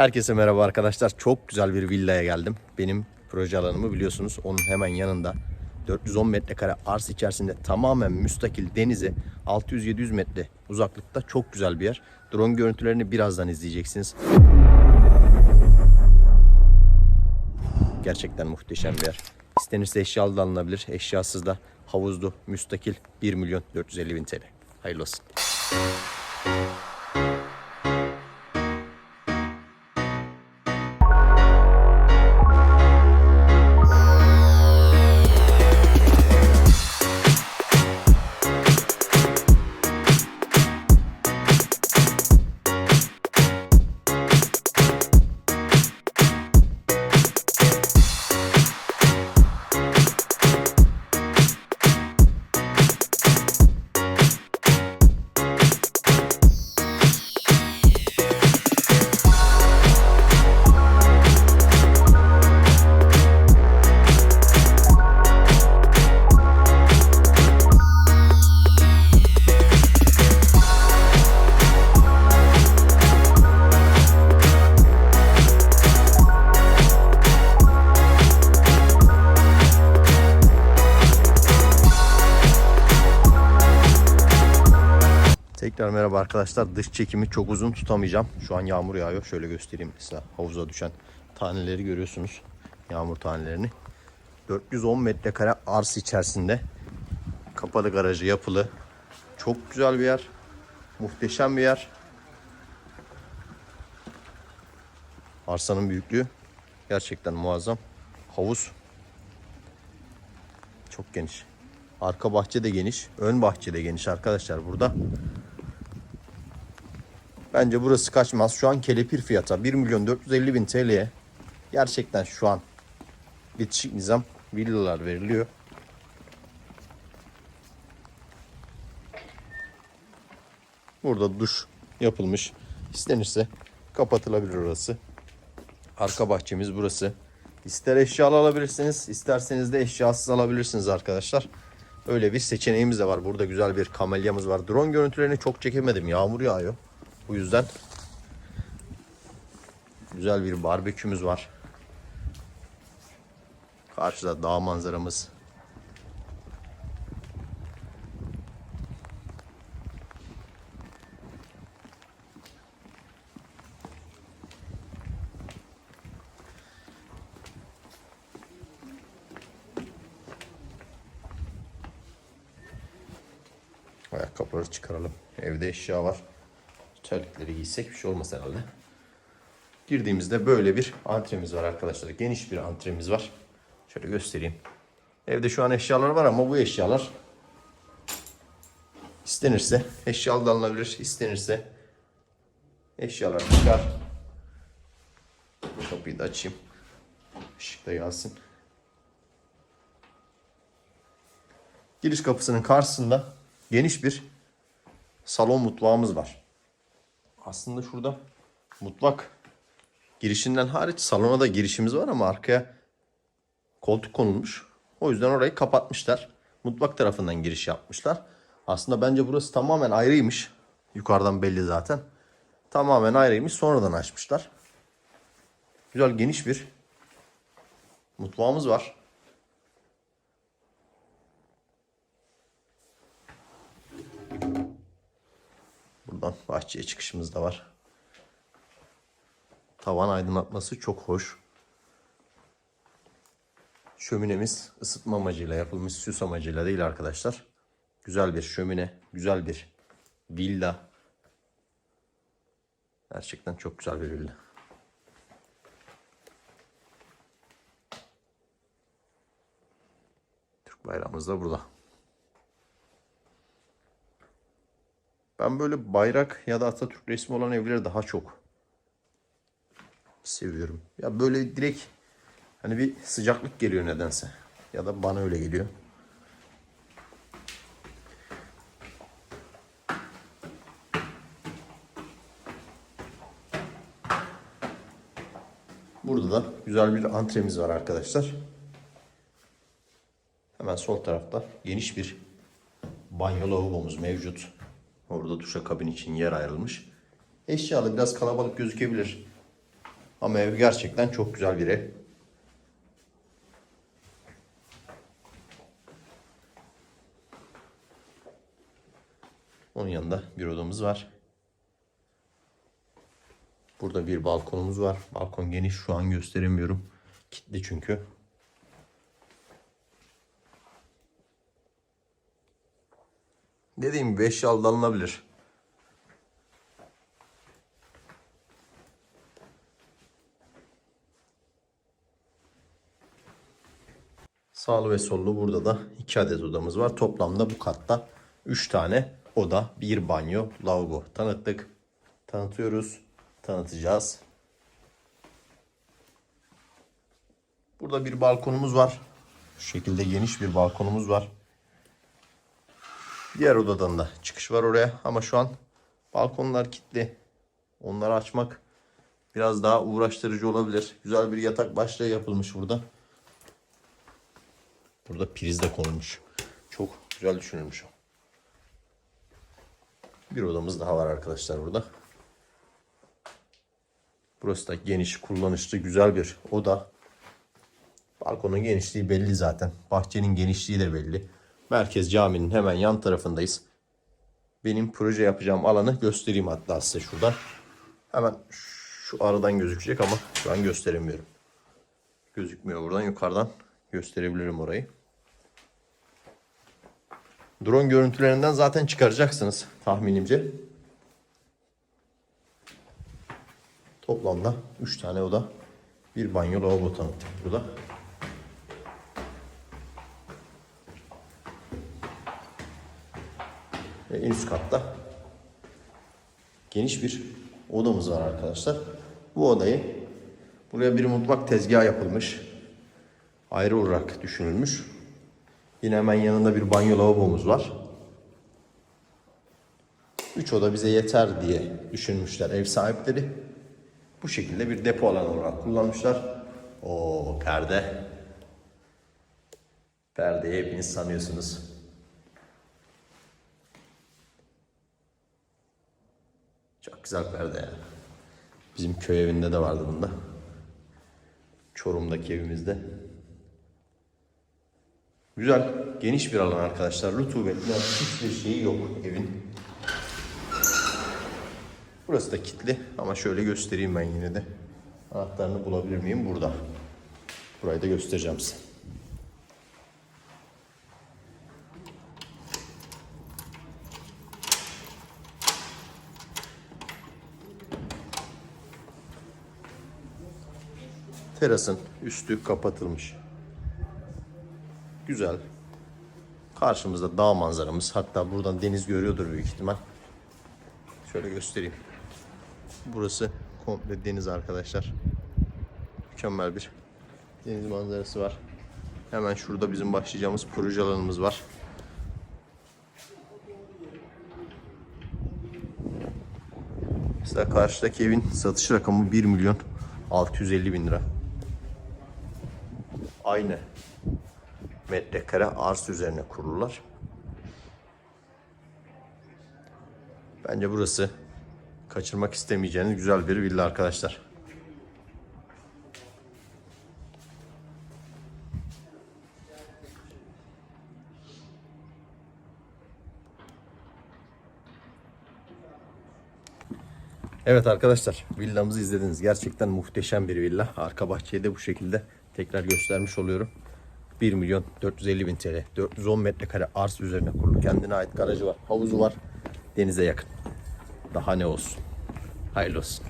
Herkese merhaba arkadaşlar. Çok güzel bir villaya geldim. Benim proje alanımı biliyorsunuz. Onun hemen yanında 410 metrekare arsa içerisinde tamamen müstakil denize 600-700 metre uzaklıkta çok güzel bir yer. Drone görüntülerini birazdan izleyeceksiniz. Gerçekten muhteşem bir yer. İstenirse eşyalı da alınabilir. Eşyasız da havuzlu, müstakil 1 milyon 450 bin TL. Hayırlı olsun. Merhaba arkadaşlar. Dış çekimi çok uzun tutamayacağım. Şu an yağmur yağıyor. Şöyle göstereyim mesela havuza düşen taneleri görüyorsunuz. Yağmur tanelerini. 410 metrekare arsa içerisinde kapalı garajı yapılı. Çok güzel bir yer. Muhteşem bir yer. Arsanın büyüklüğü gerçekten muazzam. Havuz çok geniş. Arka bahçe de geniş. Ön bahçe de geniş arkadaşlar burada. Bence burası kaçmaz. Şu an kelepir fiyata 1 milyon 450 bin TL'ye gerçekten şu an bitişik nizam villalar veriliyor. Burada duş yapılmış. İstenirse kapatılabilir orası. Arka bahçemiz burası. İster eşyalı alabilirsiniz, isterseniz de eşyasız alabilirsiniz arkadaşlar. Öyle bir seçeneğimiz de var. Burada güzel bir kamelyamız var. Drone görüntülerini çok çekemedim. Yağmur yağıyor. Bu yüzden güzel bir barbekümüz var. Karşıda dağ manzaramız. Ayakkabıları çıkaralım. Evde eşya var. Terlikleri giysek bir şey olmaz herhalde. Girdiğimizde böyle bir antremiz var arkadaşlar. Geniş bir antremiz var. Şöyle göstereyim. Evde şu an eşyalar var ama bu eşyalar istenirse eşyalı da alınabilir. istenirse eşyalar çıkar. Kapıyı da açayım. Işık da yansın. Giriş kapısının karşısında geniş bir salon mutfağımız var. Aslında şurada mutfak girişinden hariç salona da girişimiz var ama arkaya koltuk konulmuş. O yüzden orayı kapatmışlar. Mutfak tarafından giriş yapmışlar. Aslında bence burası tamamen ayrıymış. Yukarıdan belli zaten. Tamamen ayrıymış. Sonradan açmışlar. Güzel geniş bir mutfağımız var. Buradan bahçeye çıkışımız da var. Tavan aydınlatması çok hoş. Şöminemiz ısıtma amacıyla yapılmış süs amacıyla değil arkadaşlar. Güzel bir şömine, güzel bir villa. Gerçekten çok güzel bir villa. Türk bayrağımız da burada. Ben böyle bayrak ya da Atatürk resmi olan evleri daha çok seviyorum. Ya böyle direkt hani bir sıcaklık geliyor nedense. Ya da bana öyle geliyor. Burada da güzel bir antremiz var arkadaşlar. Hemen sol tarafta geniş bir banyo lavabomuz mevcut. Orada duşakabin için yer ayrılmış. Eşyalı biraz kalabalık gözükebilir. Ama ev gerçekten çok güzel bir ev. Onun yanında bir odamız var. Burada bir balkonumuz var. Balkon geniş şu an gösteremiyorum. Kilitli çünkü. Dediğim gibi eşyalı da alınabilir. Sağlı ve sollu burada da iki adet odamız var. Toplamda bu katta 3 tane oda, bir banyo, lavabo tanıttık. Tanıtıyoruz, tanıtacağız. Burada bir balkonumuz var. Şu şekilde geniş bir balkonumuz var. Diğer odadan da çıkış var oraya ama şu an balkonlar kilitli. Onları açmak biraz daha uğraştırıcı olabilir. Güzel bir yatak başlığı yapılmış burada. Burada priz de konulmuş. Çok güzel düşünülmüş. Bir odamız daha var arkadaşlar burada. Burası da geniş, kullanışlı, güzel bir oda. Balkonun genişliği belli zaten. Bahçenin genişliği de belli. Merkez caminin hemen yan tarafındayız. Benim proje yapacağım alanı göstereyim hatta size şuradan. Hemen şu aradan gözükecek ama şu an gösteremiyorum. Gözükmüyor buradan yukarıdan gösterebilirim orayı. Drone görüntülerinden zaten çıkaracaksınız tahminimce. Toplamda 3 tane oda, bir banyo lavabo tanıttık burada. En üst katta geniş bir odamız var arkadaşlar. Bu odayı buraya bir mutfak tezgahı yapılmış. Ayrı olarak düşünülmüş. Yine hemen yanında bir banyo lavabomuz var. Üç oda bize yeter diye düşünmüşler ev sahipleri. Bu şekilde bir depo alanı olarak kullanmışlar. O perde. Perdeyi hepiniz sanıyorsunuz. Çok güzel perde ya. Bizim köy evinde de vardı bunda. Çorum'daki evimizde. Güzel, geniş bir alan arkadaşlar. Rutubetli hiçbir şeyi yok evin. Burası da kilitli ama şöyle göstereyim ben yine de. Anahtarını bulabilir miyim? Burada. Burayı da göstereceğim size. Terasın üstü kapatılmış. Güzel. Karşımızda dağ manzaramız. Hatta buradan deniz görüyordur büyük ihtimal. Şöyle göstereyim. Burası komple deniz arkadaşlar. Mükemmel bir deniz manzarası var. Hemen şurada bizim başlayacağımız proje alanımız var. Mesela karşıdaki evin satış rakamı 1 milyon 650 bin lira. Aynı metrekare arz üzerine kurulurlar. Bence burası kaçırmak istemeyeceğiniz güzel bir villa arkadaşlar. Evet arkadaşlar villamızı izlediniz. Gerçekten muhteşem bir villa. Arka bahçeyi de bu şekilde tekrar göstermiş oluyorum. 1 milyon 450 bin TL. 410 metrekare arz üzerine kurulu. Kendine ait garajı var. Havuzu var. Denize yakın. Daha ne olsun. Hayırlı olsun.